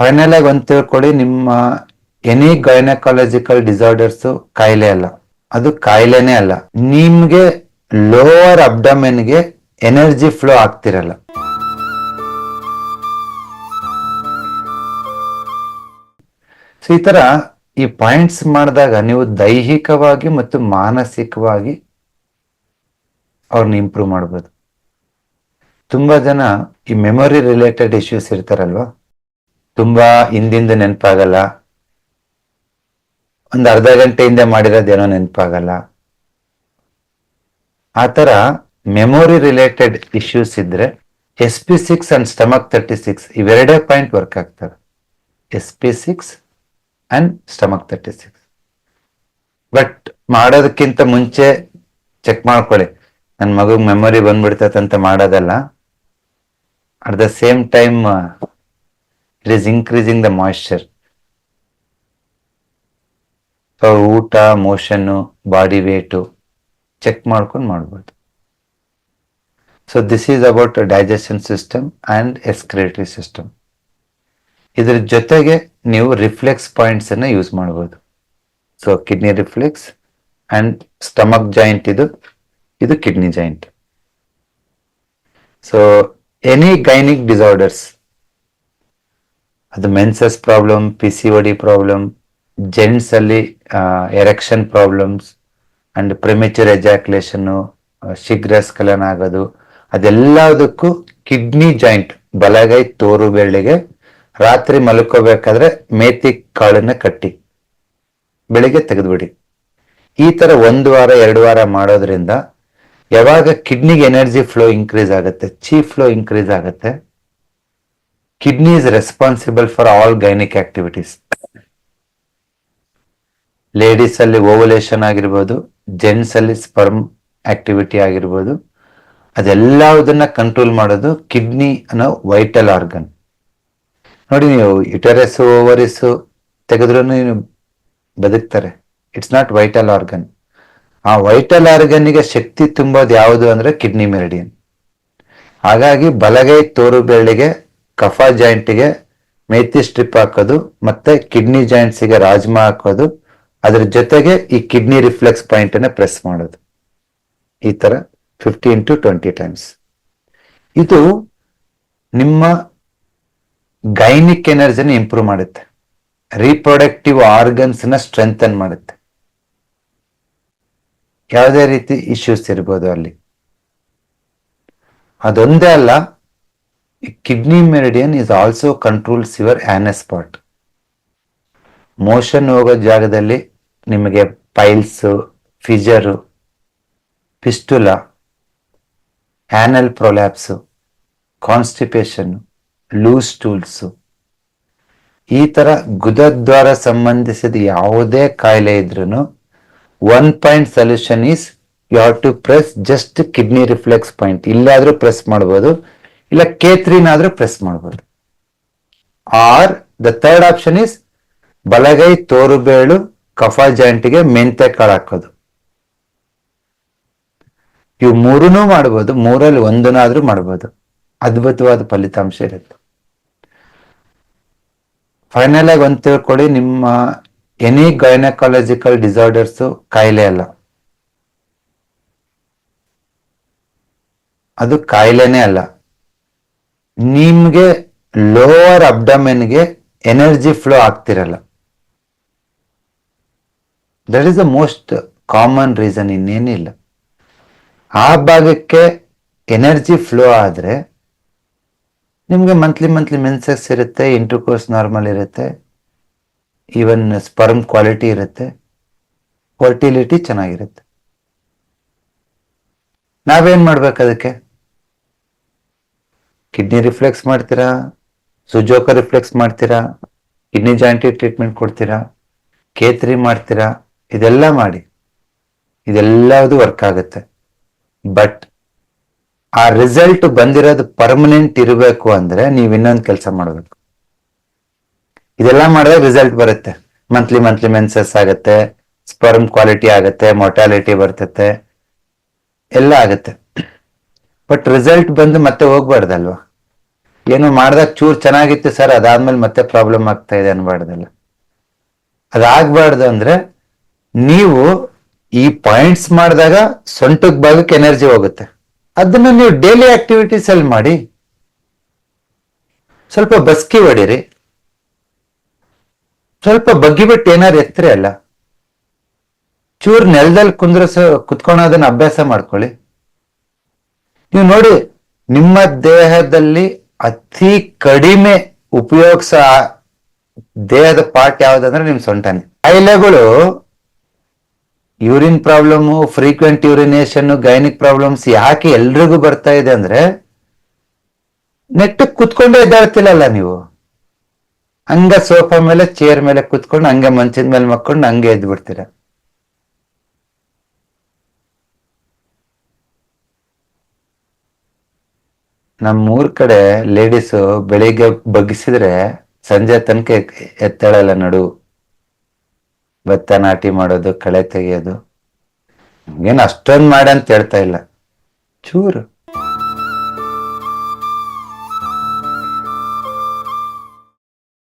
Final ಆಗಿ ಒಂದ್ ತಿಳ್ಕೊಳ್ಳಿ ನಿಮ್ಮ ಎನಿ ಗೈನಕಾಲಜಿಕಲ್ ಡಿಸಾರ್ಡರ್ಸ್ ಕಾಯಿಲೆ ಅಲ್ಲ. ಅದು ಕಾಯಿಲೆನೇ ಅಲ್ಲ. ನಿಮ್ಗೆ ಲೋವರ್ ಅಬ್ಡಮೆನ್ಗೆ ಎನರ್ಜಿ ಫ್ಲೋ ಆಗ್ತಿರಲ್ಲ. ಸೊ ಈ ತರ ಈ ಪಾಯಿಂಟ್ಸ್ ಮಾಡಿದಾಗ ನೀವು ದೈಹಿಕವಾಗಿ ಮತ್ತು ಮಾನಸಿಕವಾಗಿ ಅವ್ರನ್ನ ಇಂಪ್ರೂವ್ ಮಾಡ್ಬೋದು. ತುಂಬಾ ಜನ ಈ ಮೆಮೊರಿ ರಿಲೇಟೆಡ್ ಇಶ್ಯೂಸ್ ಇರ್ತಾರಲ್ವಾ? ತುಂಬಾ ಹಿಂದಿಂದ ನೆನಪಾಗಲ್ಲ. ಒಂದು ಅರ್ಧ ಗಂಟೆ ಹಿಂದೆ ಮಾಡಿರೋದೇನೋ ನೆನಪಾಗಲ್ಲ. ಆ ತರ ಮೆಮೊರಿ ರಿಲೇಟೆಡ್ ಇಶ್ಯೂಸ್ ಇದ್ರೆ S P six and stomach thirty six ಇವೆರಡೇ point work ಆಗ್ತವೆ. S P six and stomach thirty six but ಮಾಡೋದಕ್ಕಿಂತ ಮುಂಚೆ ಚೆಕ್ ಮಾಡ್ಕೊಳ್ಳಿ. ನನ್ನ ಮಗುಗೆ ಮೆಮೊರಿ ಬಂದ್ಬಿಡ್ತದಂತ ಮಾಡೋದಲ್ಲ. At the same time it is increasing the moisture ಊಟ ಮೋಷನ್ನು ಬಾಡಿ ವೇಟು ಚೆಕ್ ಮಾಡ್ಕೊಂಡು ಮಾಡ್ಬೋದು. So this is about digestion system and excretory system ಇದ್ರ ಜೊತೆಗೆ ನೀವು ರಿಫ್ಲೆಕ್ಸ್ ಪಾಯಿಂಟ್ಸ್ ಅನ್ನ ಯೂಸ್ ಮಾಡ್ಬೋದು. So kidney reflex and stomach joint ಇದು ಇದು kidney joint so any gynaec disorders ಅದು menses problem P C O D problem, gents ಅಲ್ಲಿ erection problems, and premature ejaculation ಶೀಘ್ರ ಸ್ಖಲನ ಆಗೋದು. ಅದೆಲ್ಲದಕ್ಕೂ ಕಿಡ್ನಿ ಜಾಯಿಂಟ್, ಬಲಗೈ ತೋರು ಬೆಳ್ಳಿಗೆ ರಾತ್ರಿ ಮಲ್ಕೋಬೇಕಾದ್ರೆ ಮೇತಿ ಕಾಳನ್ನ ಕಟ್ಟಿ, ಬೆಳಿಗ್ಗೆ ತೆಗೆದ್ಬಿಡಿ. ಈ ತರ ಒಂದು ವಾರ, ಎರಡು ವಾರ ಮಾಡೋದ್ರಿಂದ ಯಾವಾಗ ಕಿಡ್ನಿಗೆ ಎನರ್ಜಿ ಫ್ಲೋ ಇನ್ಕ್ರೀಸ್ ಆಗುತ್ತೆ ಚೀ ಫ್ಲೋ ಇನ್ಕ್ರೀಸ್ ಆಗುತ್ತೆ kidney is responsible for all gynaec activities ladies ಅಲ್ಲಿ ಓವಲೇಷನ್ ಆಗಿರ್ಬೋದು ಜೆಂಟ್ಸ್ ಅಲ್ಲಿ ಸ್ಪರ್ಮ್ ಆಕ್ಟಿವಿಟಿ ಆಗಿರ್ಬೋದು ಅದೆಲ್ಲದನ್ನ ಕಂಟ್ರೋಲ್ ಮಾಡೋದು ಕಿಡ್ನಿ ಅನ್ನೋ ವೈಟಲ್ ಆರ್ಗನ್ ನೋಡಿ ನೀವು ಯುಟರಸ್ ಓವರಿಸ್ ತೆಗೆದ್ರೂ ಬದುಕ್ತಾರೆ. ಇಟ್ಸ್ ನಾಟ್ ವೈಟಲ್ ಆರ್ಗನ್ ಆ ವೈಟಲ್ ಆರ್ಗನ್ಗೆ ಶಕ್ತಿ ತುಂಬೋದು ಯಾವುದು ಅಂದ್ರೆ ಕಿಡ್ನಿ ಮೆರಿಡಿಯನ್ ಹಾಗಾಗಿ ಬಲಗೈ ತೋರು ಬೆರಳಿಗೆ ಕಫ ಜಾಯಿಂಟ್ಗೆ ಮೇತಿ ಸ್ಟ್ರಿಪ್ ಹಾಕೋದು, ಮತ್ತೆ ಕಿಡ್ನಿ ಜಾಯಿಂಟ್ಸ್ಗೆ ರಾಜ್ಮಾ ಹಾಕೋದು, ಅದ್ರ ಜೊತೆಗೆ ಈ ಕಿಡ್ನಿ ರಿಫ್ಲೆಕ್ಸ್ ಪಾಯಿಂಟ್ ಅನ್ನ ಪ್ರೆಸ್ ಮಾಡೋದು. ಈ ತರ ಫಿಫ್ಟೀನ್ ಟು ಟ್ವೆಂಟಿ ಟೈಮ್ಸ್ ಇದು ನಿಮ್ಮ ಗೈನಿಕ್ ಎನರ್ಜಿನ ಇಂಪ್ರೂವ್ ಮಾಡುತ್ತೆ. ರೀಪ್ರೊಡಕ್ಟಿವ್ ಆರ್ಗನ್ಸ್ನ ಸ್ಟ್ರೆಂಥನ್ ಮಾಡುತ್ತೆ. ಯಾವುದೇ ರೀತಿ ಇಶ್ಯೂಸ್ ಇರ್ಬೋದು ಅಲ್ಲಿ. ಅದೊಂದೇ ಅಲ್ಲ kidney meridian is also controls your anus part motion ಹೋಗೋ ಜಾಗದಲ್ಲಿ ನಿಮಗೆ piles fissure fistula anal prolapse constipation loose stools ಈ ತರ ಗುದದ್ವಾರ ಸಂಬಂಧಿಸಿದ ಯಾವುದೇ ಕಾಯಿಲೆ ಇದ್ರೂ one point solution is you have to press just kidney reflex point ಇಲ್ಲಾದ್ರೂ press ಮಾಡ್ಬೋದು. ಇಲ್ಲ ಕೆ ತ್ರೀನಾದ್ರೂ ಪ್ರೆಸ್ ಮಾಡ್ಬೋದು. Or the third option is ಬಲಗೈ, ತೋರುಬೇಳು, ಕಫ ಜಾಯಿಂಟ್ಗೆ ಮೆಂತೆ ಕಾಳು ಹಾಕೋದು. ಇವು ಮೂರನ್ನೂ ಮಾಡ್ಬೋದು, ಮೂರಲ್ಲಿ ಒಂದನ್ನಾದ್ರೂ ಮಾಡ್ಬೋದು. ಅದ್ಭುತವಾದ ಫಲಿತಾಂಶ ಇರುತ್ತೆ. ಫೈನಲ್ ಆಗಿ ಒಂದು ತಿಳ್ಕೊಳ್ಳಿ, ನಿಮ್ಮ ಎನಿ ಗೈನಕಾಲಜಿಕಲ್ ಡಿಸಾರ್ಡರ್ಸ್ ಕಾಯಿಲೆ ಅಲ್ಲ. ಅದು ಕಾಯಿಲೆನೇ ಅಲ್ಲ. ನಿಮ್ಗೆ ಲೋವರ್ ಅಬ್ಡಮೆನ್ಗೆ energy flow ಆಗ್ತಿರಲ್ಲ. That is the most common reason ಇನ್ನೇನಿಲ್ಲ. ಆ ಭಾಗಕ್ಕೆ ಎನರ್ಜಿ ಫ್ಲೋ ಆದರೆ ನಿಮಗೆ ಮಂತ್ಲಿ ಮಂತ್ಲಿ ಮೆನ್ಸಸ್ ಇರುತ್ತೆ ಇಂಟರ್ ಕೋರ್ಸ್ ನಾರ್ಮಲ್ ಇರುತ್ತೆ ಈವನ್ ಸ್ಪರ್ಮ್ ಕ್ವಾಲಿಟಿ ಇರುತ್ತೆ ಫರ್ಟಿಲಿಟಿ ಚೆನ್ನಾಗಿರುತ್ತೆ. ನಾವೇನ್ ಮಾಡ್ಬೇಕು ಅದಕ್ಕೆ? ಕಿಡ್ನಿ ರಿಫ್ಲೆಕ್ಸ್ ಮಾಡ್ತೀರಾ? ಸುಜೋಕ ರಿಫ್ಲೆಕ್ಸ್ ಮಾಡ್ತೀರಾ? ಕಿಡ್ನಿ ಜಾಯಿಂಟಿ ಟ್ರೀಟ್ಮೆಂಟ್ ಕೊಡ್ತೀರಾ? ಕೇತ್ರಿ ಮಾಡ್ತೀರಾ? ಇದೆಲ್ಲ ಮಾಡಿ. ಇದೆಲ್ಲದು ವರ್ಕ್ ಆಗುತ್ತೆ. ಬಟ್ ಆ ರಿಸಲ್ಟ್ ಬಂದಿರೋದು ಪರ್ಮನೆಂಟ್ ಇರಬೇಕು ಅಂದ್ರೆ ನೀವು ಇನ್ನೊಂದು ಕೆಲಸ ಮಾಡಬೇಕು. ಇದೆಲ್ಲ ಮಾಡಿದ್ರೆ ರಿಸಲ್ಟ್ ಬರುತ್ತೆ. ಮಂತ್ಲಿ ಮಂತ್ಲಿ ಮೆನ್ಸಸ್ ಆಗುತ್ತೆ. ಸ್ಪರ್ಮ್ ಕ್ವಾಲಿಟಿ ಆಗುತ್ತೆ. ಮೊರ್ಟಾಲಿಟಿ ಬರ್ತತೆ. ಎಲ್ಲ ಆಗುತ್ತೆ. ಬಟ್ ರಿಸಲ್ಟ್ ಬಂದು ಮತ್ತೆ ಹೋಗ್ಬಾರ್ದಲ್ವಾ? ಏನು ಮಾಡ್ದಾಗ ಚೂರ್ ಚೆನ್ನಾಗಿತ್ತು ಸರ್, ಅದಾದ್ಮೇಲೆ ಮತ್ತೆ ಪ್ರಾಬ್ಲಮ್ ಆಗ್ತಾ ಇದೆ ಅನ್ಬಾರ್ದಲ್ಲ ಅದಾಗ್ಬಾರ್ದು ಅಂದ್ರೆ ನೀವು ಈ ಪಾಯಿಂಟ್ಸ್ ಮಾಡಿದಾಗ ಸೊಂಟಕ್ ಭಾಗಕ್ಕೆ ಎನರ್ಜಿ ಹೋಗುತ್ತೆ. ಅದನ್ನ ನೀವು ಡೈಲಿ ಆಕ್ಟಿವಿಟೀಸ್ ಅಲ್ಲಿ ಮಾಡಿ. ಸ್ವಲ್ಪ ಬಸ್ಕಿ ಹೊಡಿರಿ. ಸ್ವಲ್ಪ ಬಗ್ಗಿಬಿಟ್ಟು ಏನಾರು ಎತ್ತರೆ ಅಲ್ಲ? ಚೂರ್ ನೆಲದಲ್ಲಿ ಕುಂದ್ರಸ ಕುತ್ಕೊಳೋದನ್ನ ಅಭ್ಯಾಸ ಮಾಡ್ಕೊಳ್ಳಿ. ನೀವು ನೋಡಿ, ನಿಮ್ಮ ದೇಹದಲ್ಲಿ ಅತಿ ಕಡಿಮೆ ಉಪಯೋಗಿಸ ದೇಹದ ಪಾರ್ಟ್ ಯಾವ್ದಂದ್ರೆ ನಿಮ್ ಸೊಂಟನೆ. ಕಾಯಿಲೆಗಳು urine problem frequent urination gynaec problems ಯಾಕೆ ಎಲ್ರಿಗೂ ಬರ್ತಾ ಇದೆ ಅಂದ್ರೆ ನೆಟ್ಟ ಕುತ್ಕೊಂಡೇ ಎದ್ದಾಡ್ತಿಲ್ಲಲ್ಲ ನೀವು. ಹಂಗ ಸೋಫಾ ಮೇಲೆ ಚೇರ್ ಮೇಲೆ ಕುತ್ಕೊಂಡು, ಹಂಗೆ ಮಂಚದ ಮೇಲೆ ಮಕ್ಕೊಂಡು ಹಂಗೆ ಎದ್ದು ನಮ್ಮೂರ್ ಕಡೆ ಲೇಡೀಸು ಬೆಳಿಗ್ಗೆ ಬಗ್ಗಿಸಿದ್ರೆ ಸಂಜೆ ತನಕ ಎತ್ತಾಳಲ್ಲ ನಡು. ಭತ್ತ ನಾಟಿ ಮಾಡೋದು, ಕಳೆ ತೆಗೆಯೋದು. ಏನ್ ಅಷ್ಟೊಂದ್ ಮಾಡಿ ಅಂತ ಹೇಳ್ತಾ ಇಲ್ಲ. ಚೂರು.